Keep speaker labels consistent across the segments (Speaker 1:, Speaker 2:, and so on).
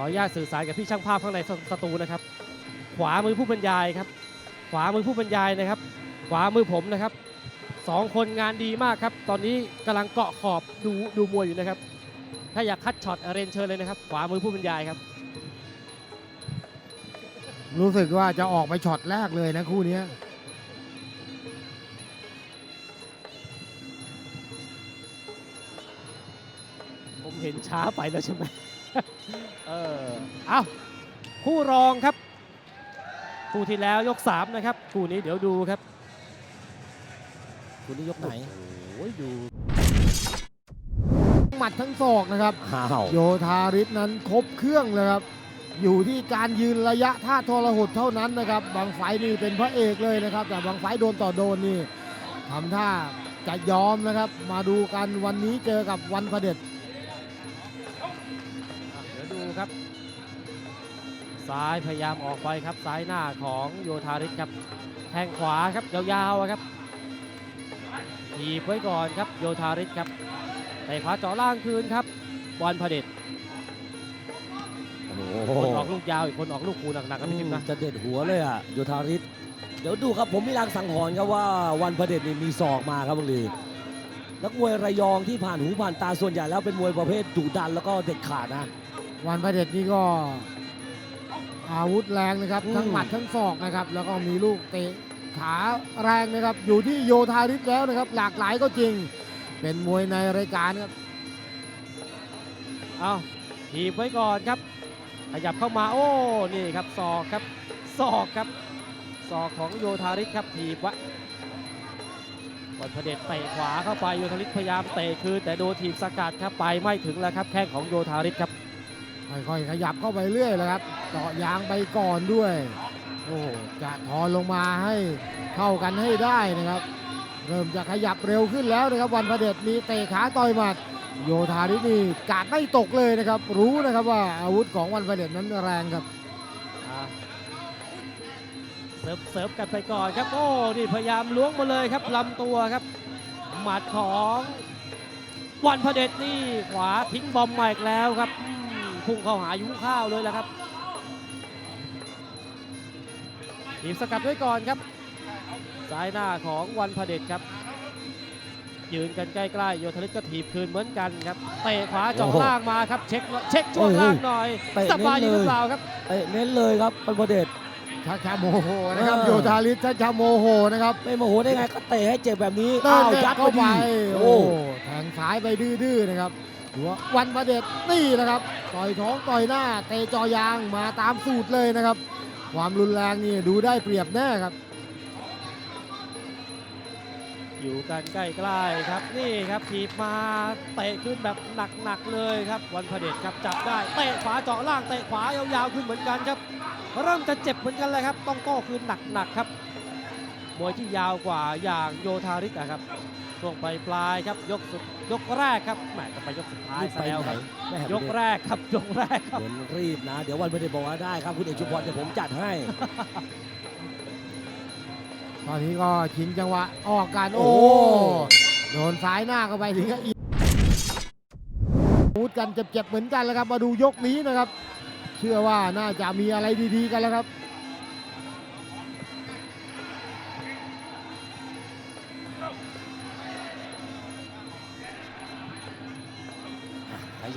Speaker 1: ออนุญาตสื่อสารกับพี่ช่างภาพข้างในสสตูนะครับ ขวามือผู้บรรยายครับ ขวามือผู้บรรยายนะครับ ขวามือผมนะครับสองคนงานดีมากครับ ตอนนี้กำลังเกาะขอบดูดูมวยอยู่นะครับ ถ้าอยากคัดช็อตเรียนเชิญเลยนะครับ ขวามือผู้บรรยายครับ
Speaker 2: รู้สึกว่าจะออกไปช็อตแรกเลยนะคู่เนี้ย
Speaker 1: ผมเห็นช้าไปแล้วใช่ไหม เออเอาคู่รองครับ คู่ที่แล้วยก3นะครับ คู่นี้เดี๋ยวดูครับ
Speaker 3: คุณนี่ยกไหน
Speaker 1: โอ้ยดู
Speaker 2: หมัดทั้งศอกนะครับ
Speaker 3: อ้าว
Speaker 2: โยธาริศนั้นครบเครื่องเลยครับ อยู่ที่การยืนระยะท่าทรหดเท่านั้นนะครับ บางไฟนี่เป็นพระเอกเลยนะครับ แต่บางไฟโดนต่อโดนนี่ทำท่าจะยอมนะครับ มาดูกันวันนี้เจอกับวันพระเด็จ
Speaker 1: อะเดี๋ยวดู ครับ ซ้ายพยายามออกไปครับซ้ายหน้าของโยธาริศครับแทงขวาครับยาวๆอะครับถีบไว้ก่อนครับโยธาริศครับเตะขวาเจาะล่างคืนครับบอลพเด็จ
Speaker 3: โอ้
Speaker 1: คน
Speaker 3: โห
Speaker 1: ออกลูกยาวอีกคนออกลูกคูหนักๆนะพี่ทิมนะ
Speaker 3: จะเด็ดหัวเลยอะโยธาริศเดี๋ยวดูครับผมมีรางสังหรณ์ครับว่าวันพระเด็จนี่มีศอกมาครับบางทีนักมวยระยองที่ผ่านหูผ่านตาส่วนใหญ่แล้วเป็นมวยประเภทดุดันแล้วก็เด็ดขาดนะ
Speaker 2: วันพระเด็จนี่ก็อาวุธแรงนะครับ
Speaker 3: อืม
Speaker 2: ทั้งหมัดทั้งศอกนะครับ แล้วก็มีลูกเตะขาแรงนะครับ อยู่ที่โยธาริศแล้วนะครับ หลากหลายก็จริง เป็นมวยในรายการครับ
Speaker 1: เอาถีบไว้ก่อนครับ ขยับเข้ามา โอ้ นี่ครับศอกครับศอกครับศอกของโยธาริศครับถีบไวะบอลพเด็จเตะขวาเข้าไปโยธาริศพยายามเตะคืนแต่โดนถีบสกัดครับไปไม่ถึงแล้วครับแข้งของโยธาริศครับ
Speaker 2: ค่อยๆขยับเข้าไปเรื่อยเลยครับเจาะยางไปก่อนด้วย โอ้จะทอนลงมาให้เข้ากันให้ได้นะครับ เริ่มจะขยับเร็วขึ้นแล้วนะครับ วันพระเด็จมีเตะขาต่อยหมัด โยธารินี่กาดไม่ตกเลยนะครับ รู้นะครับว่าอาวุธของวันพระเด็จนั้นแรงครับ
Speaker 1: เสิร์ฟเสิร์ฟกันไปก่อนครับโอ้นี่พยายามล้วงมาเลยครับลำตัวครับ หมัดของวันพระเดชนี่ขวาทิ้งบอมมาอีกแล้วครับ พุ่งเข้าหายุ้งข้าวเลยแหละครับทีมสกัดไว้ก่อนครับซ้ายหน้าของวันพระเดชครับ ยืนกันใกล้ๆโยธริศก็ถีบคืนเหมือนกันครับเตะขวาเจาะล่างมาครับเช็คเช็คช่วงล่างหน่อย
Speaker 3: เตะ
Speaker 1: สบายดี
Speaker 3: เน้นเลย
Speaker 1: หรือเปล่าครับ
Speaker 3: เตะเน้นเลยครับวันพระเด็จ
Speaker 2: ชักชาโมโหนะครับ
Speaker 3: เออ
Speaker 2: โยธาริชักชาโมโหนะครับ
Speaker 3: ไม่โมโหได้ไงก็เตะให้เจ็บแบบนี้
Speaker 2: เดิ
Speaker 3: อ้านว
Speaker 2: แน่
Speaker 3: ยัด
Speaker 2: เข้าไป
Speaker 3: ไป
Speaker 2: โอ้
Speaker 3: โอ้
Speaker 2: แทงซ้ายไปดื้อๆนะครับ หัววันพระเด็จนี่นะครับต่อยท้องต่อยหน้าเตะจอยางมาตามสูตรเลยนะครับ ความรุนแรงนี่ดูได้เปรียบแน่ครับ
Speaker 1: อยู่กันใกล้ๆครับนี่ครับถีบมาเตะขึ้นแบบหนักๆเลยครับ วันพระเดชครับจับได้เตะขวาเจาะล่างเตะขวายาวๆขึ้นเหมือนกันครับ เริ่มจะเจ็บเหมือนกันเลยครับ ต้องโต้คืนหนักๆครับมวยที่ยาวกว่าอย่างโยธาริกอะครับ ช่วงปลายๆครับยกสุดยกแรกครับแหมจะไปยกสุดท้าย
Speaker 3: รีบ
Speaker 1: ซะ
Speaker 3: ไป
Speaker 1: แล้ว
Speaker 3: ไหน
Speaker 1: ครับ
Speaker 3: แม่
Speaker 1: ยกแรกครับยกแรกครับ
Speaker 3: เหมือนรีบนะ เดี๋ยววันพระเด็จบอกว่าได้ครับคุณเอกชุมพรเดี๋ยวผมจัดให้
Speaker 2: ตอนนี้ก็ชิงจังหวะออกกัน
Speaker 3: โอ้
Speaker 2: โอ้โดนซ้ายหน้าเข้าไปถึงกับอีกพูดกันเจ็บๆเหมือนกันแล้วครับ มาดูยกนี้นะครับ เชื่อว่าน่าจะมีอะไรดีๆกันแล้วครับ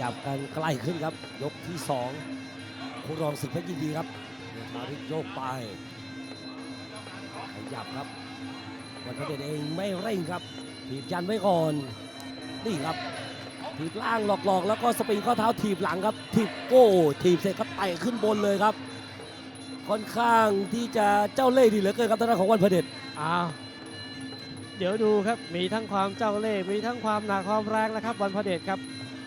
Speaker 3: ยับกันใกล้ขึ้นครับ ยกที่สองคุณรองศึกเพชรยินดีครับโยธาริโยกไปขยับครับวันพระเดชเองไม่เร่งครับถีบยันไว้ก่อนนี่ครับถีบล่างหลอกๆ แล้วก็สปริงข้อเท้าถีบหลังครับถีบโก้ถีบเสร็จก็ไต่ขึ้นบนเลยครับ ค่อนข้างที่จะเจ้าเล่ห์ดีเหลือเกินครับทางด้านของวันพระเดช
Speaker 1: อ้าวเดี๋ยวดูครับมีทั้งความเจ้าเล่ห์มีทั้งความหนักความแรงนะครับวันพระเดชครับ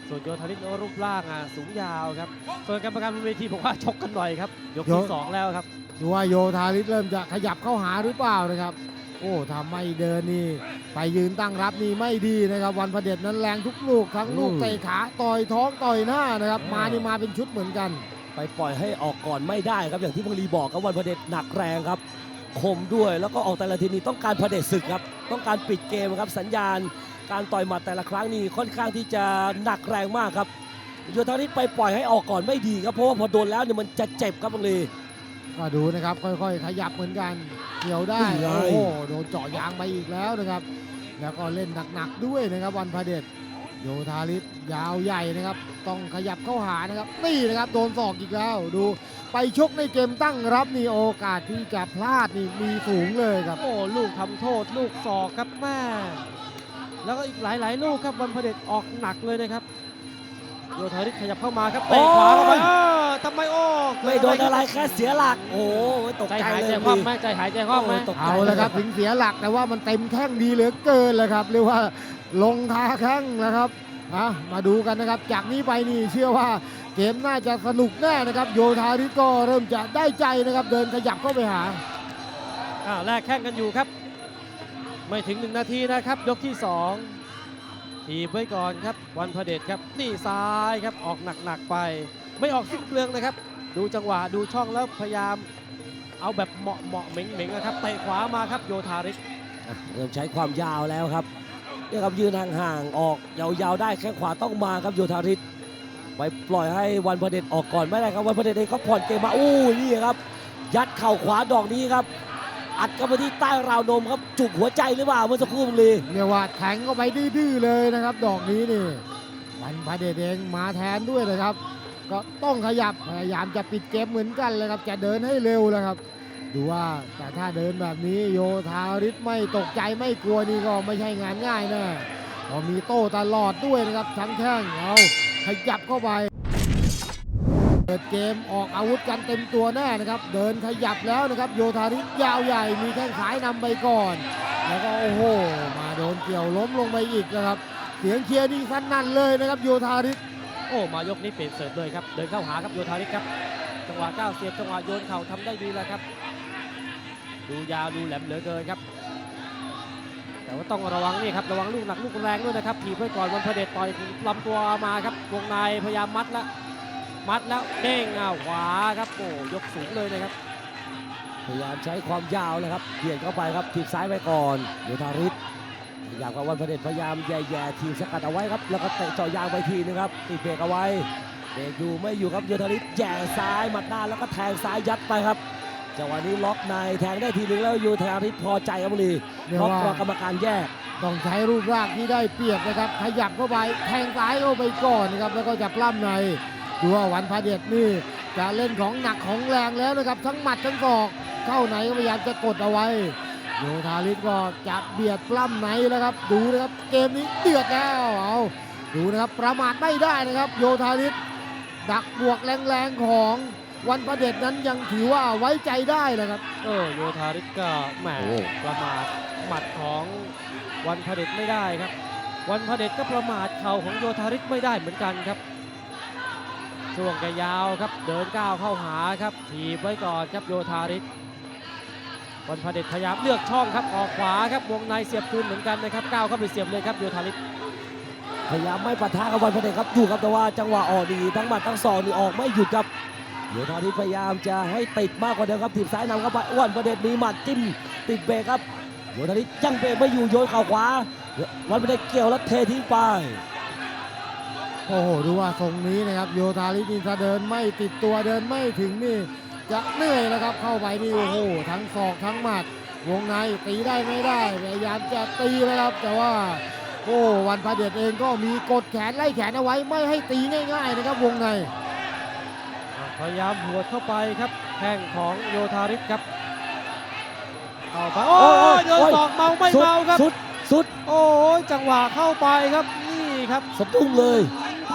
Speaker 1: ส่วนโยธาริศรูปร่างอะสูงยาวครับ ส่วนกรรมการบนเวทีบอกว่าชกกันหน่อยครับ ยกที่
Speaker 2: ยก
Speaker 1: สองแล้วครับ
Speaker 2: ดูว่าโยธาริศเริ่มจะขยับเข้าหาหรือเปล่านะครับ โอ้ทำไม่เดินนี่ ไปยืนตั้งรับนี่ไม่ดีนะครับ วันพระเด็จนั้นแรงทุกลูกทั้งลูก
Speaker 3: อืม
Speaker 2: เตะขาต่อยท้องต่อยหน้านะครับ
Speaker 3: อ่าม
Speaker 2: มานี่มาเป็นชุดเหมือนกัน
Speaker 3: ไปปล่อยให้ออกก่อนไม่ได้ครับอย่างที่พังลีบอกครับวันพระเดชหนักแรงครับคมด้วยแล้วก็ออกแต่ละทีนี้ต้องการพระเดชศึกครับ ต้องการปิดเกมครับสัญญาณ การต่อยหมัดแต่ละครั้งนี่ค่อนข้างที่จะหนักแรงมากครับโยธาริสไปปล่อยให้ออกก่อนไม่ดีครับเพราะว่าพอโดนแล้วเนี่ยมันจะเจ็บครับบังลี
Speaker 2: ก็ดูนะครับค่อยๆ ขยับเหมือนกันเกี่ยวได้
Speaker 3: นี่ไง
Speaker 2: โอ้โหโดนเจาะยางไปอีกแล้วนะครับ แล้วก็เล่นหนักๆด้วยนะครับวันพระเดชโยธาริศยาวใหญ่นะครับ ต้องขยับเข้าหานะครับนี่นะครับโดนศอกอีกแล้วดูไปชกในเกมตั้งรับนี่โอกาสที่จะพลาดนี่มีสูงเลยครับ
Speaker 1: โอ้ลูกทำโทษลูกศอกครับแม่ แล้วก็อีกหลาย ๆ ลูกครับวันพเดชออกหนักเลยนะครับโยธาริศขยับเข้ามาครับเตะขวาเข้าไปเออทำไมโอ้เกิ
Speaker 3: ไม่โดนอะไรแค่เสียหลัก โอ้โหตก
Speaker 1: ใจ
Speaker 3: ใจ
Speaker 1: หาย
Speaker 3: เล
Speaker 1: ใจ
Speaker 3: ย
Speaker 1: คว่ำไหมใจหายใจคว่ำไหม
Speaker 3: โอ้ตกใจ
Speaker 2: เอาแล้วครับถึงเสียหลักแต่ว่ามันเต็มแข้งดีเหลือเกินเลยครับเรียกว่าลงคาแข้งนะครับอะมาดูกันนะครับ จากนี้ไปนี่เชื่อว่าเกมน่าจะสนุกแน่นะครับ โยธาริศก็เริ่มจะได้ใจนะครับ เดินขยับเข้าไปหา
Speaker 1: อ่าแลกแข้งกันอยู่ครับ ไม่ถึงหนึ่งนาทีนะครับ ยกที่สองทีบไว้ก่อนครับ วันพเดชครับ นี่ซ้ายครับออกหนักๆไป ไม่ออกสิ้นเปลืองนะครับ ดูจังหวะดูช่องแล้วพยายาม เอาแบบเหมาะเหมาะเหม่งเหม่งๆนะครับเตะขวามาครับโยธาริศ
Speaker 3: เริ่มใช้ความยาวแล้วครับเนี่ยครับยืนห่างๆออกยาวๆได้แข้งขวาต้องมาครับโยธาริศไปปล่อยให้วันพเดชออกก่อนไม่ได้ครับวันพเดชเองก็ผ่อนเกมมาอู้นี่ครับ ยัดเข่าขวาดอกนี้ครับ อัดเข้าไปที่ใต้ราวนมครับจุกหัวใจหรือเปล่าเมื่อสักครู่บังลี
Speaker 2: เรียกว่าแทงเข้าไปดื้อๆเลยนะครับ ดอกนี้นี่วันพระเดชเองมาแทนด้วยนะครับ ก็ต้องขยับพยายามจะปิดเกมเหมือนกันเลยครับจะเดินให้เร็วแล้วครับ ดูว่าแต่ถ้าเดินแบบนี้โยธาริศไม่ตกใจไม่กลัวนี่ก็ไม่ใช่งานง่ายแนะก็มีโต้ตลอดด้วยนะครับทั้งแข้งเอาขยับเข้าไป เปิดเกมออกอาวุธกันเต็มตัวแน่นะครับ เดินขยับแล้วนะครับ โยธาริยาวใหญ่มีแข้งขายนำไปก่อน แล้วก็โอ้โห มาโดนเกี่ยวล้มลงไปอีกนะครับ เสียงเชียร์นี่สนั่นเลยนะครับ โยธาริ
Speaker 1: โอ้มายกนี้เปลี่ยนเสิร์ฟเลยครับ เดินเข้าหาครับโยธาริครับ จังหวะก้าวเสียบจังหวะโยนเข่าทำได้ดีแล้วครับ ดูยาวดูแหลมเหลือเกินครับแต่ว่าต้องระวังนี่ครับระวังลูกหนักลูกแรงด้วยนะครับถีบไว้ก่อนวันพเดชต่อยลำตัวมาครับวงในพยายามมัดแล้ว มัดแล้วเด้งอ้าวขวาครับโอ้ยกสูงเลยนะครับ
Speaker 3: พยายามใช้ความยาวเลยครับเบียดเข้าไปครับทีบซ้ายไปก่อนโยธาริศอยากกับวันพเดชพยายามแย่ๆทีบสกัดเอาไว้ครับ แล้วก็เตะเจาะยางไปทีนึงครับติดเบรกเอาไว้เบรกอยู่ไม่อยู่ครับโยธาริศแย่ซ้ายหมัดหน้าแล้วก็แทงซ้ายยัดไปครับจังหวะนี้ล็อกในแทงได้ทีนึงแล้วโยธาริศพอใจครับบุรี
Speaker 2: เรียก
Speaker 3: ล็อก
Speaker 2: ว่า
Speaker 3: รอกรรมการแยก
Speaker 2: ต้องใช้รูปร่างที่ได้เปรียบนะครับ ขยับเข้าไปแทงซ้ายเข้าไปก่อนนะครับแล้วก็จะปล้ำใน ดูว่าวันพระเดชนี่จะเล่นของหนักของแรงแล้วนะครับ ทั้งหมัดทั้งศอกเข้าไหนก็พยายามจะกดเอาไว้โยธาริศก็จะเบียดปล้ำในแล้วครับ ดูนะครับเกมนี้เดือดแล้วเอาดูนะครับประมาทไม่ได้นะครับ โยธาริศดักบวกแรงๆของวันพระเดชนั้นยังถือว่าไว้ใจได้นะครับ
Speaker 1: เออโยธาริศก็แหม
Speaker 3: โอ้
Speaker 1: ประมาทหมัดของวันพระเดชไม่ได้ครับ วันพระเดชก็ประมาทเข่าของโยธาริศไม่ได้เหมือนกันครับ ช่วงแกยาวครับเดินก้าวเข้าหาครับถีบไว้ก่อนครับโยธาริศวันพระเดชพยายามเลือกช่องครับออกขวาครับวงในเสียบคืนเหมือนกันนะครับก้าวเข้าไปเสียบเลยครับโยธาริศ
Speaker 3: พยายามไม่ปะทะกับวันพเดชครับอยู่ครับแต่ว่าจังหวะออกดีทั้งหมัดทั้งศอกนี่ออกไม่หยุดครับโยธาริศพยายามจะให้ติดมากกว่าเดิมครับถีบซ้ายนำเข้าไปอ้วนพเดชมีหมัดจิ้มติดเบรกครับโยธาริศยังเบรกไม่อยู่โยนเข่าขวาวันพเดชเกี่ยวแล้วเททิ้งไป
Speaker 2: โอ้โหดูว่าทรงนี้นะครับโยธาลินีถ้าเดินไม่ติดตัวเดินไม่ถึงนี่จะเหนื่อยนะครับเข้าไปนี่โอ้โหทั้งศอกทั้งหมัดวงในตีได้ไม่ได้พยายามจะตีนะครับ แต่ว่าโอ้วันพระเดชเองก็มีกดแขนไล่แขนเอาไว้ไม่ให้ตีง่ายๆนะครับวงใน
Speaker 1: พยายามหัวดเข้าไปครับแข้งของโยธาริศครับเข้าไปโอ้ยโดนศอกเมาไม่เมาครับ
Speaker 3: สุดสุด
Speaker 1: โอ้ยจังหวะเข้าไปครับนี่ครับ
Speaker 3: สะดุ้งเลย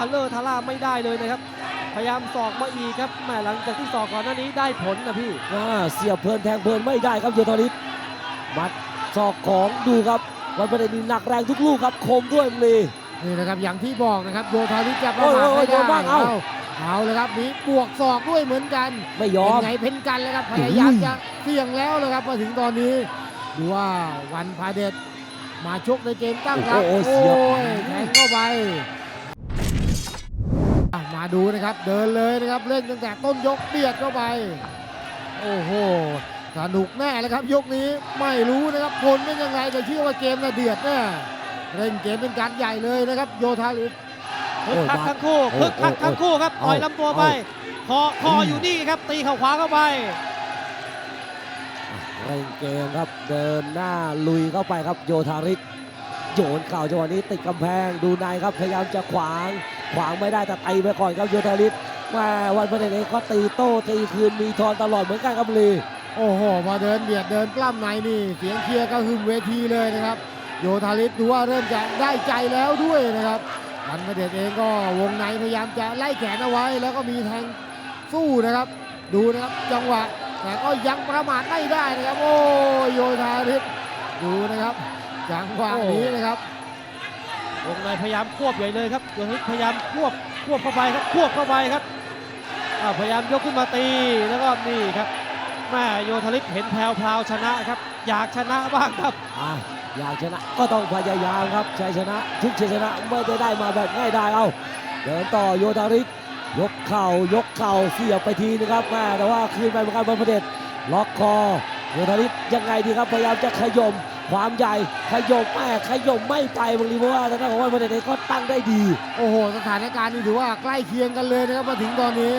Speaker 1: ทันเลอร์ทาร่าไม่ได้เลยนะครับ พยายามสอกมาอีกครับแหม่หลังจากที่สอกก่อนหน้านี้ได้ผลนะพี่
Speaker 3: อ่าเสียบเพลินแทงเพลินไม่ได้ครับโยธาริศมัดศอกของดูครับวันพเดชนี่หนักแรงทุกลูกครับคมด้วยมึงลี
Speaker 2: นี่นะครับอย่างที่บอกนะครับโยธาลิจะประมาท
Speaker 3: โอ้ยโอ้
Speaker 2: ไม่
Speaker 3: ยโด
Speaker 2: ได้
Speaker 3: นบ้างเอ้า
Speaker 2: เอาเอาเลยครับมีบวกศอกด้วยเหมือนกัน
Speaker 3: ไม่ยอ
Speaker 2: เป็น
Speaker 3: ม
Speaker 2: ไงเป็นกันเลยครับพยายามจะเสี่ยงแล้วเลยครับมาถึงตอนนี้ดูว่าวันพาเดชมาชกในเกมตั้งรับ
Speaker 3: โอ้
Speaker 2: โอ้
Speaker 3: โหเสียบ
Speaker 2: ยแทงเข้าไปอะ มาดูนะครับเดินเลยนะครับเล่นตั้งแต่ต้นยกเบียดเข้าไป โอ้โหสนุกแน่เลยครับ ยกนี้ไม่รู้นะครับผลเป็นยังไงแต่เชื่อว่าเกมน่ะเดือดแน่เล่นเกมเป็นการใหญ่เลยนะครับ โยธาลิส
Speaker 1: คึก
Speaker 3: โอ้ย
Speaker 1: คัก
Speaker 3: มา
Speaker 1: ทั้งคู่
Speaker 3: โอ้
Speaker 1: คึกคัก
Speaker 3: โอ้
Speaker 1: ทั้งคู่ครับ
Speaker 3: เอา
Speaker 1: ต่อยลำตัวไปคอคอ
Speaker 3: อืม
Speaker 1: อยู่นี่ครับ ตีเข่าขวาเข้าไป
Speaker 3: เร่งเกมครับเดินหน้าลุยเข้าไปครับโยธาริศโยนเข่าจังหวะนี้ติดกำแพงดูในครับพยายามจะขวาง ขวางไม่ได้แต่ตีไปก่อนครับโยธาริศมาวันพระเดชเองก็ตีโต้ตีคืนมีทอนตลอดเหมือนกันครับบุรี
Speaker 2: โอ้โหมาเดินเบียดเดินปล้ำในนี่ เสียงเชียร์ก็หึมเวทีเลยนะครับ โยธาริศดูว่าเริ่มจะได้ใจแล้วด้วยนะครับวันพระเดชเองก็วงในพยายามจะไล่แขนเอาไว้ แล้วก็มีแทงสู้นะครับ ดูนะครับจังหวะแต่ก็ยังประมาทไม่ได้นะครับ โอ้โยธาริศดูนะครับจังหวะนี้นะครับ
Speaker 1: วงในพยายามควบใหญ่เลยครับโยธิตพยายามควบควบเข้าไปครับควบเข้าไปครับพยายามยกขึ้นมาตีแล้วก็นี่ครับแม่โยธลิตเห็นแพรวพราวชนะครับ อยากชนะบ้างครับ
Speaker 3: ออยากชนะก็ต้องพยายามครับชัยชนะ ทุกชัยชนะไม่ได้ได้มาแบบง่ายได้เอาเดินต่อโยธาริศยกเข่ายกเข่าเสียบไปทีนะครับแม่แต่ว่าคืนไปเหมือนกันบนพระเดชล็อกคอโยธาริศยังไงดีครับพยายามจะขย่ม ความใหญ่ขย่มแม่ขย่มไม่ไปบางทีเพราะว่าทางด้านของวันพระเดชเองก็ตั้งได้ดี
Speaker 2: โอ้โห สถานการณ์นี่ถือว่าใกล้เคียงกันเลยนะครับมาถึงตอนนี้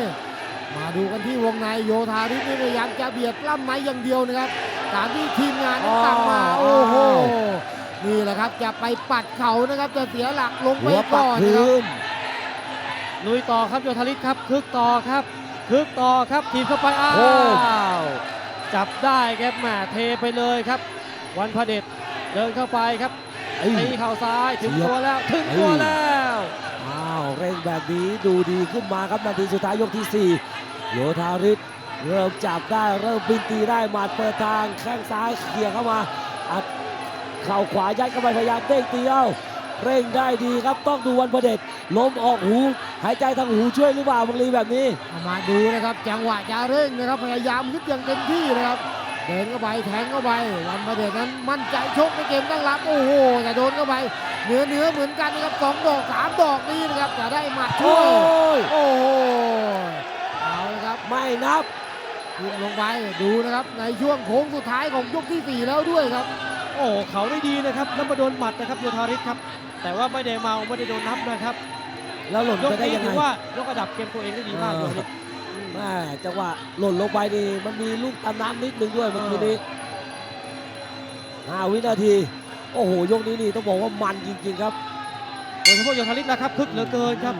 Speaker 2: มาดูกันที่วงในโยธาริศนี่พยายามจะเบียดปล้ำในอย่างเดียวนะครับตามที่ทีมงานนั้นสั่งมา
Speaker 3: อ๋อ
Speaker 2: โอ้โห นี่แหละครับจะไปปัดเขานะครับจะเสียหลักลงไป
Speaker 3: หัวปั
Speaker 2: ก่
Speaker 3: ก
Speaker 2: อนนะ
Speaker 3: พื้
Speaker 2: ครับ
Speaker 3: น
Speaker 1: ลุยต่อครับโยธลิตครับคึกต่อครับคึกต่อครับทีมเข้าไปอ้า
Speaker 3: โอ้
Speaker 1: วจับได้ครับแหม่เทไปเลยครับ วันพระเดชเดินเข้าไปครับ
Speaker 3: เอ้ย
Speaker 1: ตีเข่าซ้ายถึง
Speaker 3: เสียบ
Speaker 1: ตัวแล้วถึง
Speaker 3: เอ้ย
Speaker 1: ตัวแล้ว
Speaker 3: อ้าวเร่งแบบนี้ดูดีขึ้นมาครับนาทีสุดท้ายยกที่ 4 โยธาริศเริ่มจับได้เริ่มบินตีได้หมัดเปิดทางแข้งซ้ายเขี่ยเข้ามาอัดเข่าขวายัดเข้าไปพยายามเด้งตีเอาเร่งได้ดีครับต้องดูวันพระเดชล้มออกหูหายใจทางหูช่วยหรือเปล่าบังลีแบบนี้
Speaker 2: เอามาดูนะครับ จังหวะจะเร่งนะครับพยายามยึดอย่างเต็มที่นะครับ เดินเข้าไปแทงเข้าไปวันประเดชนั้นมั่นใจชกในเกมตั้งรับโอ้โหแต่โดนเข้าไปเนื้อเนื้อเหมือนกันนะครับสองดอกสามดอกนี้นะครับจะได้หมัดช่
Speaker 3: โอ้
Speaker 2: วย
Speaker 3: ย
Speaker 2: โอ้โหเอาละครับ
Speaker 3: ไม่นับ
Speaker 2: ยิงลงไปดูนะครับในช่วงโค้งสุดท้ายของยกที่ 4 แล้วด้วยครับ
Speaker 1: โอ้เขาได้ดีนะครับแล้วมาโดนหมัดนะครับโยธาริศครับ แต่ว่าไม่ได้เมาไม่ได้โดนนับนะครับ
Speaker 3: แล้วหล่น
Speaker 1: ยก
Speaker 3: ไปได้
Speaker 1: นี้
Speaker 3: ยังไง
Speaker 1: ถือว่ายกระดับเกมตัวเองได้ดีมาก
Speaker 3: เอ
Speaker 1: โย
Speaker 3: อ
Speaker 1: ธาริศ
Speaker 3: แม่จังหวะหล่นลงไปนี่มันมีลูกตามน้ำนิดนึงด้วยเมื่อกี้นี้ห้าวินาที โอ้โห ยกนี้นี่ต้องบอกว่ามันจริงๆครับ
Speaker 1: โดยเฉพาะโยธาริศนะครับคึกเหลือเกินครับ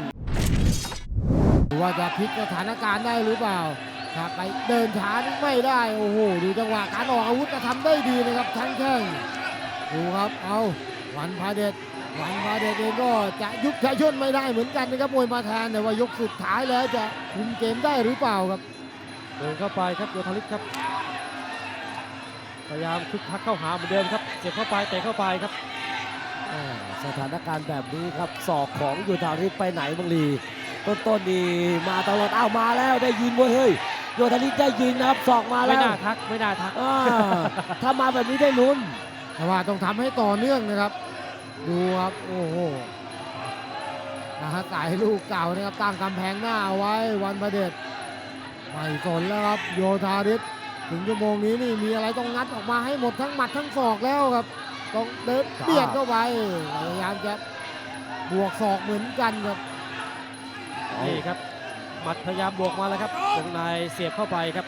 Speaker 2: ดูว่าจะพลิกสถานการณ์ได้หรือเปล่าถ้าไปเดินช้านี่ไม่ได้ โอ้โห ดูจังหวะการออกอาวุธจะทำได้ดีนะครับทั้งแข้งดูครับ เอาวันพาเดช วันพาเดชเองก็จะยุบจะย่นไม่ได้เหมือนกันนะครับมวยมาแทนแต่ว่ายกสุดท้ายแล้วจะคุมเกมได้หรือเปล่าครับ
Speaker 1: เดินเข้าไปครับโยธาริศครับ พยายามคึกคักเข้าหาเหมือนเดิมครับเสียบเข้าไปเตะเข้าไปครับ
Speaker 3: อ่าสถานการณ์แบบนี้ครับศอกของยูทาริสไปไหนบังลีต้นต้นๆนี่มาตลอดอ้าวมาแล้วได้ยินเว้ยเฮ้ยโยธาริสได้ยินนะครับศอกมา
Speaker 1: ไม่
Speaker 3: แล้ว
Speaker 1: น่าทักไม่น่าทัก
Speaker 3: อ่าถ้ามาแบบนี้ได้ลุ้น
Speaker 2: แต่ว่าต้องทำให้ต่อเนื่องนะครับ ดูครับโอ้โหนะฮะสายลูกเก่านะครับตั้งกำแพงหน้าเอาไว้วันประเดชไม่สนแล้วครับโยธาริศถึงชั่วโมงนี้นี่มีอะไรต้องงัดออกมาให้หมดทั้งหมัดทั้งศอกแล้วครับต้องเดินเบียดเข้าไปพยายามจะบวกศอกเหมือนกันครับ
Speaker 1: นี่ครับหมัดพยายามบวกมาแล้วครับวงในเสียบเข้าไปครับ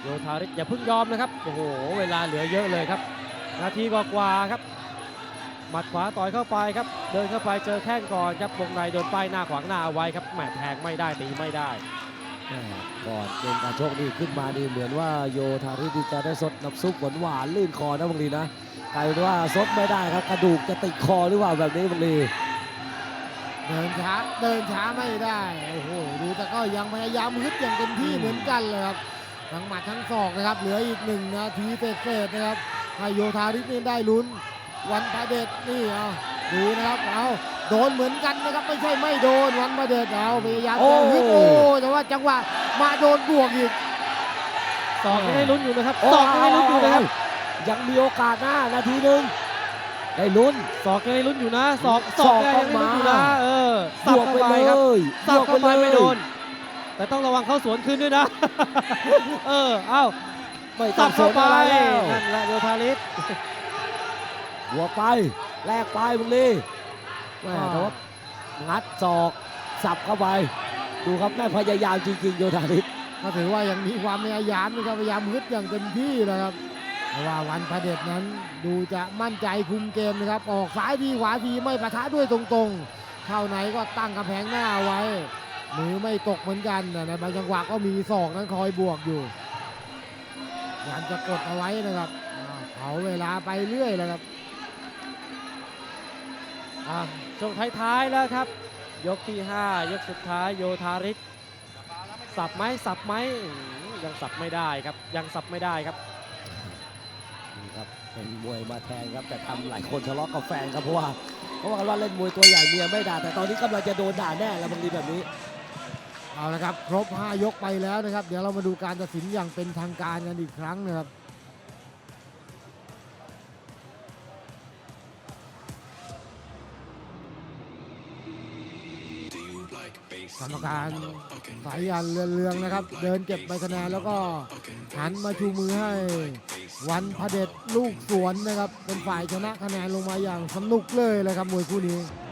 Speaker 1: โยธาริศอย่าเพิ่งยอมนะครับโอ้โหเวลาเหลือเยอะเลยครับ นาทีกว่าๆครับ หมัดขวาต่อยเข้าไปครับ เดินเข้าไปเจอแข้งก่อนครับวงในโดนป้ายหน้าขวางหน้าเอาไว้ครับแหมแทงไม่ได้ตีไม่ได้
Speaker 3: แม่ก่อนเกมการชกนี่ขึ้นมานี่เหมือนว่าโยธาริสจะได้สดน้ำซุปหวานหวานๆลื่นคอนะบังลีนะกลายเป็นว่าสดไม่ได้ครับกระดูกจะติดคอหรือเปล่าแบบนี้บังลี
Speaker 2: เดินช้าเดินช้าไม่ได้โอ้โหดูแต่ก็ยังพยายามฮึดอย่างเต็มที่เหมือนกันเลยครับทั้งหมัดทั้งศอกนะครับเหลืออีกหนึ่งนาทีเศษๆนะครับให้โยธาริสนี่ได้ลุ้น วันพระเดชนี่เอาดูนะครับเอาโดนเหมือนกันนะครับไม่ใช่ไม่โดนวันพระเดชเอาพยายามจะฮึดโอ้แต่ว่าจังหวะมาโดนบวกอีก
Speaker 1: สอกยังได้ลุ้นอยู่นะครับสอกยังได้ลุ้นอยู่นะครับ
Speaker 3: ยังมีโอกาสหน้านาทีหนึ่งได้ลุ้น
Speaker 1: สอกยังได้ลุ้นอยู่นะสอก
Speaker 3: ศ
Speaker 1: ส
Speaker 3: อ
Speaker 1: อกกยังได้ลุ้นอยู่นะ
Speaker 3: ต้องมา
Speaker 1: เออ
Speaker 3: บ
Speaker 1: สับ
Speaker 3: วก
Speaker 1: เข้า
Speaker 3: ไป
Speaker 1: ไป
Speaker 3: เล
Speaker 1: ครับ
Speaker 3: ย
Speaker 1: สับเข้าไป
Speaker 3: บวก
Speaker 1: ไม่โดน แต่ต้องระวังเข้าสวนคืนด้วยนะ เออเอ้า
Speaker 3: ไม่ต้
Speaker 1: สั
Speaker 3: อบงส
Speaker 1: เข้านไป
Speaker 3: อะไรแล้ว
Speaker 1: นั่นแหละโยธาริส
Speaker 3: บวกไปแลกไปบังลีแม่แต่ว่างัดศอกสับเข้าไป ดูครับแม่พยายามจริงๆโยธาทิพย์
Speaker 2: ก็ถือว่ายังมีความพยายามนะครับพยายามฮึดอย่างเต็มที่นะครับเพราะว่าวันพระเด็จนั้นดูจะมั่นใจคุมเกมนะครับ ออกซ้ายทีขวาทีไม่ปะทะด้วยตรงๆ เข้าไหนก็ตั้งกำแพงหน้าไว้มือไม่ตกเหมือนกันแต่ในบางจังหวะก็มีศอกนั้นคอยบวกอยู่พยายามจะกดเอาไว้นะครับเผาเวลาไปเรื่อยเลยครับ
Speaker 1: อะช่วงท้ายๆแล้วครับ ยกที่ 5 ยกสุดท้ายโยธาริศสับไหมสับไหมอื้อหือยังสับไม่ได้ครับ ยังสับไม่ได้ครับ
Speaker 3: นี่ครับเป็นมวยมาแทนครับแต่ทำหลายคนทะเลาะกับแฟนครับเพราะว่าเพราะว่ากันว่าเล่นมวยตัวใหญ่เมียไม่ด่าแต่ตอนนี้กำลังจะโดนด่าแน่แล้วบางทีแบบนี้
Speaker 2: เอาละครับครบ 5 ยกไปแล้วนะครับ เดี๋ยวเรามาดูการตัดสินอย่างเป็นทางการกันอีกครั้งนะครับ รรมการสายยันเรือนเรืองนะครับ เดินเก็บใบคะแนนแล้วก็หันมาชูมือให้ วันพระเด็จลูกสวนนะครับ เป็นฝ่ายชนะคะแนนลงมาอย่างสนุกเลยเลยครับมวยคู่นี้
Speaker 3: ค